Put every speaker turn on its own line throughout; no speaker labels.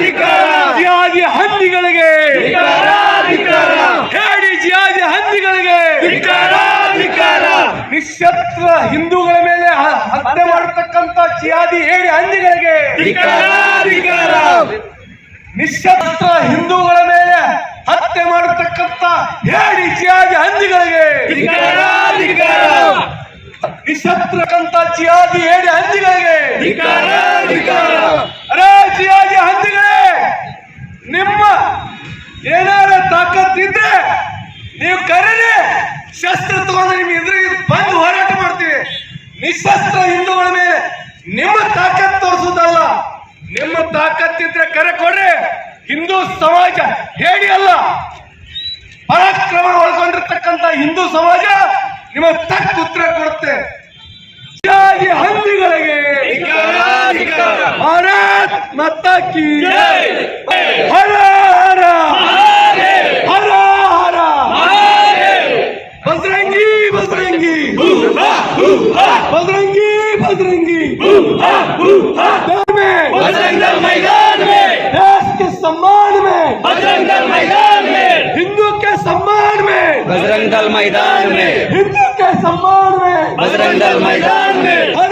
ಜಿಹಾದಿ ಹಂದಿಗಳಿಗೆ. ಹೇಳಿ ಜಿಯಾದಿ ಹಂದಿಗಳಿಗೆ. ನಿಶಸ್ತ್ರ ಹಿಂದೂಗಳ ಮೇಲೆ ಹತ್ಯೆ ಮಾಡತಕ್ಕಂತ ಜಿಯಾದಿ ಹೇಳಿ ಹಂದಿಗಳಿಗೆ. ನಿಶಸ್ತ್ರ ಹಿಂದೂಗಳ ಮೇಲೆ ಹತ್ಯೆ ಮಾಡತಕ್ಕಂತ ಹೇಳಿ ಜಿಯಾದಿ ಹಂದಿಗಳಿಗೆ. ನಿಶತ್ರಕ್ಕಂತ ಜಿಯಾದಿ ಹೇಳಿ ಹಂದಿಗಳಿಗೆ. ಅರೇ ಜಿಯಾದಿ ಹಂದಿಗಳೇ ನಿಮ್ಮ ಏನಾರ ತಾಕತ್ತಿದ್ರೆ ನೀವು ಕರೀರಿ ಶಸ್ತ್ರ ತಗೊಂಡು ನಿಮ್ಗೆ ಎದುರಿಗೆ ಬಂದು ಹೋರಾಟ ಮಾಡ್ತೀವಿ. ನಿಶಸ್ತ್ರ ಹಿಂದೂಗಳ ಮೇಲೆ ನಿಮ್ಮ ತಾಕತ್ ತೋರಿಸೋದಲ್ಲ ನಿಮ್ಮ ತಾಕತ್ತಿದ್ರೆ ಕರೆ ಕೊಡ್ರಿ. ಹಿಂದೂ ಸಮಾಜ ಹೇಳಿ ಅಲ್ಲ. ಪರಾಕ್ರಮ ಒಳಗೊಂಡಿರ್ತಕ್ಕಂಥ ಹಿಂದೂ ಸಮಾಜ ನಿಮ್ಮ ತಕ್ಕ ಉತ್ತರ ಕೊಡುತ್ತೆ. ಜಿಹಾದಿ माता की हरा हरा। हरा हरा। बजरंगी बजरंगी। बजरंगी बजरंगी। बजरंग दल मैदान में। देश के सम्मान में।
बजरंग दल मैदान में।
हिंदू के सम्मान में।
बजरंग दल मैदान में।
हिंदू
के सम्मान में। बजरंग
दल मैदान में।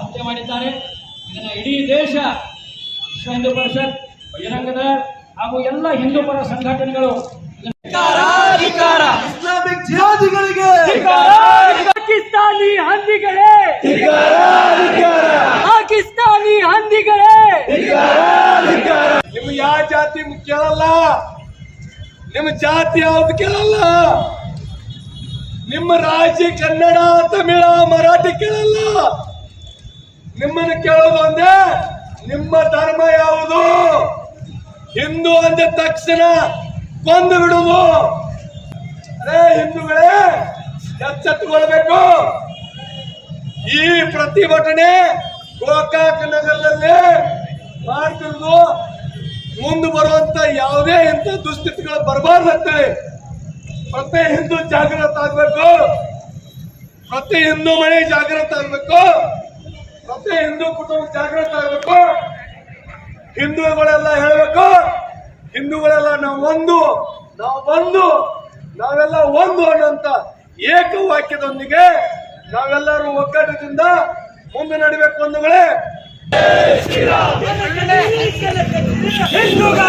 ಹತ್ಯೆ
ಮಾಡಿದ್ದಾರೆ. ಇದನ್ನ ಇಡೀ ದೇಶ ವಿಶ್ವ ಹಿಂದೂ ಪರಿಷತ್ ಬಹಿರಂಗದ ಹಾಗೂ ಎಲ್ಲ ಹಿಂದೂ ಪರ ಸಂಘಟನೆಗಳು
ಇಸ್ಲಾಮಿಕ್ ಜಿಹಾದಿಗಳಿಗೆ
ಪಾಕಿಸ್ತಾನಿ ಹಂದಿಗಳೇ. ಪಾಕಿಸ್ತಾನಿ ಹಂದಿಗಳೇ.
ನಿಮ್ ಯಾವ ಜಾತಿ ಕೇಳಲ್ಲ. ನಿಮ್ಮ ಜಾತಿ ಯಾವ್ದು ಕೇಳಲ್ಲ. ನಿಮ್ಮ ರಾಜ್ಯ ಕನ್ನಡ ತಮಿಳ ಮರಾಠಿ ಕೇಳಲ್ಲ. ನಿಮ್ಮನ್ನು ಕೇಳೋದು ಒಂದೇ, ನಿಮ್ಮ ಧರ್ಮ ಯಾವುದು? ಹಿಂದೂ ಅಂದ ತಕ್ಷಣ ಕೊಂದು ಬಿಡುವುದು. ಅರೇ ಹಿಂದೂಗಳೇ, ಎಚ್ಚೆತ್ತುಕೊಳ್ಬೇಕು. ಈ ಪ್ರತಿಭಟನೆ ಗೋಕಾಕ್ ನಗರದಲ್ಲಿ ಮಾಡ್ತಿರೋದು. ಮುಂದೆ ಬರುವಂತ ಯಾವುದೇ ಇಂಥ ದುಸ್ಥಿತಿಗಳು ಬರಬಾರ್ದು ಪ್ರತಿ ಹಿಂದೂ ಜಾಗೃತ ಆಗ್ಬೇಕು. ಪ್ರತಿ ಹಿಂದೂ ಮನೆ ಜಾಗೃತ ಆಗ್ಬೇಕು. ಪ್ರತಿ ಹಿಂದೂ ಕುಟುಂಬ ಜಾಗೃತ ಆಗಬೇಕು. ಹಿಂದೂಗಳೆಲ್ಲ ಹೇಳಬೇಕು ಹಿಂದೂಗಳೆಲ್ಲ ನಾವು ಒಂದು ನಾವು ಬಂದು ನಾವೆಲ್ಲ ಒಂದು ಅನ್ನೋಂತ ಏಕವಾಕ್ಯದೊಂದಿಗೆ ನಾವೆಲ್ಲರೂ ಒಗ್ಗಟ್ಟದಿಂದ ಮುಂದೆ ನಡಿಬೇಕು ಬಂಧುಗಳೇ.
ಹಿಂದೂಗಳ